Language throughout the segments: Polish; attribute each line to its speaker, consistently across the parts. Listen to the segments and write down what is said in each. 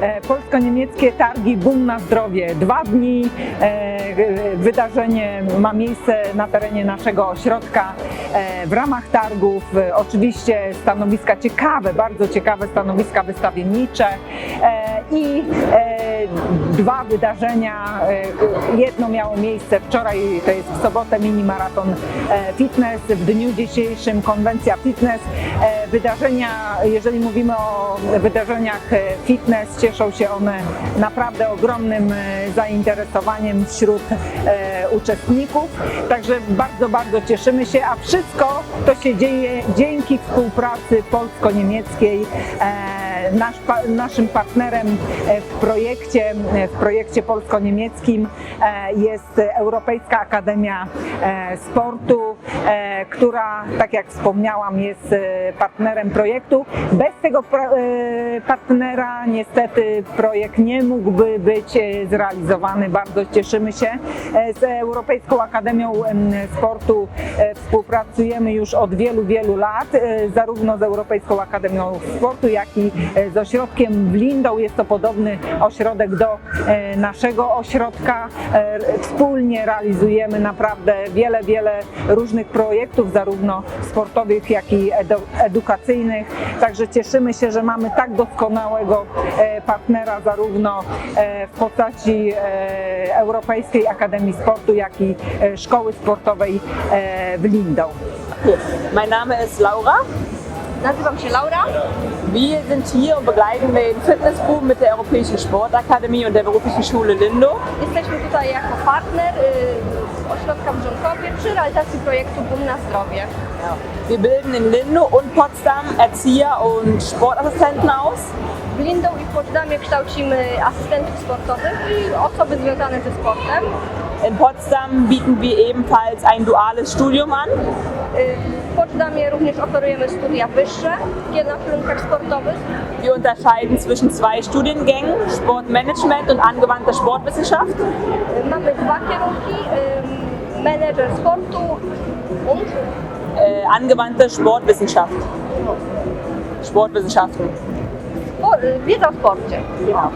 Speaker 1: e, polsko-niemieckie targi Boom na zdrowie. Dwa dni e, e, wydarzenie ma miejsce na terenie naszego ośrodka. W ramach targów oczywiście stanowiska ciekawe, bardzo ciekawe stanowiska wystawiennicze i dwa wydarzenia. Jedno miało miejsce wczoraj, to jest w sobotę mini maraton fitness, w dniu dzisiejszym konwencja fitness. Wydarzenia, jeżeli mówimy o wydarzeniach fitness, cieszą się one naprawdę ogromnym e, zainteresowaniem wśród e, uczestników. Także bardzo, bardzo cieszymy się, a wszystko to się dzieje dzięki współpracy polsko-niemieckiej. E, Nasz, naszym partnerem w projekcie, w projekcie polsko-niemieckim jest Europejska Akademia Sportu, która, tak jak wspomniałam, jest e, partnerem projektu. Bez tego e, partnera niestety projekt nie mógłby być e, zrealizowany. Bardzo cieszymy się. E, Z Europejską Akademią em, Sportu e, współpracujemy już od wielu, wielu lat, e, zarówno z Europejską Akademią Sportu, jak i e, z ośrodkiem w Lindą. Jest to podobny ośrodek do e, naszego ośrodka. E, Wspólnie realizujemy naprawdę wiele, wiele różnych projektów, zarówno sportowych, jak i edu- edukacyjnych. Także cieszymy się, że mamy tak doskonałego e, partnera, zarówno e, w postaci e, Europejskiej Akademii Sportu, jak i Szkoły Sportowej w Lindą.
Speaker 2: Okay. Mein Name ist Laura.
Speaker 3: Nazywam się Laura.
Speaker 2: Wir sind hier und begleiten den Fitnessboom mit der Europäischen Sportakademie und der Beruflichen Schule Lindo.
Speaker 3: Jesteśmy tutaj jako partner y, ośrodka w Żonkowie przy realizacji projektu Boom na zdrowie.
Speaker 2: Wir bilden in Lindo und Potsdam Erzieher und Sportassistenten aus.
Speaker 3: W Lindą i w Poczdamie kształcimy asystentów sportowych i osoby związane ze sportem.
Speaker 2: In Potsdam bieten wir ebenfalls ein duales Studium an.
Speaker 3: W Poczdamie również oferujemy studia wyższe na kierunkach sportowych.
Speaker 2: Wir unterscheiden zwischen zwei Studiengängen, Sportmanagement und angewandte Sportwissenschaft.
Speaker 3: Mamy dwa kierunki, Manager Managerskonto und
Speaker 2: äh, angewandte Sportwissenschaft. Sportwissenschaften.
Speaker 3: Oh, äh, Wirtschaftsbranche.
Speaker 2: Genau.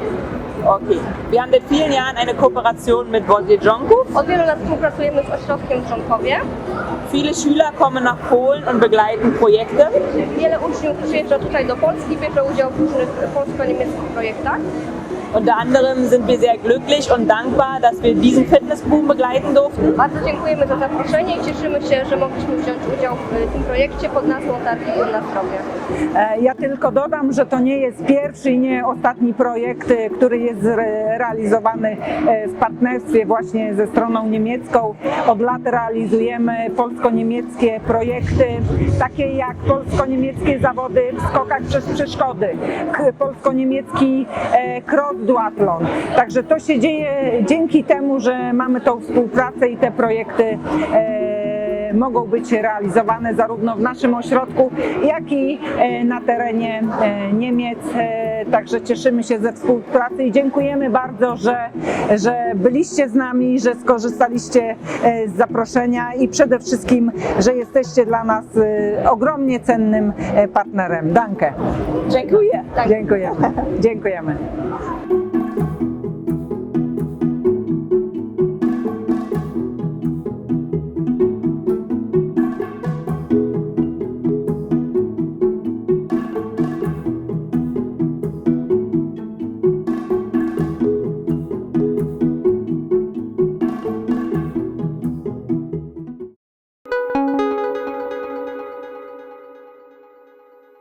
Speaker 2: Okay. Wir haben seit vielen Jahren eine Kooperation mit Wojciech
Speaker 3: Od wielu lat współpracujemy z ośrodkiem w Żonkowie.
Speaker 2: Viele Schüler kommen nach Polen und begleiten Projekte.
Speaker 3: Wiele uczniów przyjeżdża tutaj do Polski, bierze udział w różnych polsko-niemieckich projektach.
Speaker 2: Unter anderem sind wir sehr glücklich und dankbar, dass wir diesen Fitnessboom begleiten durften.
Speaker 3: Bardzo dziękujemy za zaproszenie i cieszymy się, że mogliśmy wziąć udział w tym projekcie pod nazwą Targi na zdrowie.
Speaker 1: E, Ja tylko dodam, że to nie jest pierwszy i nie ostatni projekt, e, który jest re- realizowany e, w partnerstwie właśnie ze stroną niemiecką. Od lat realizujemy polsko-niemieckie projekty, takie jak polsko-niemieckie zawody w skokach przez przeszkody, polsko-niemiecki e, cross duathlon. Także to się dzieje dzięki temu, że mamy tą współpracę i te projekty e, mogą być realizowane zarówno w naszym ośrodku, jak i e, na terenie e, Niemiec. Także cieszymy się ze współpracy i dziękujemy bardzo, że, że byliście z nami, że skorzystaliście e, z zaproszenia i przede wszystkim, że jesteście dla nas e, ogromnie cennym e, partnerem. Danke.
Speaker 2: Dziękuję.
Speaker 1: Dziękujemy. Dziękujemy.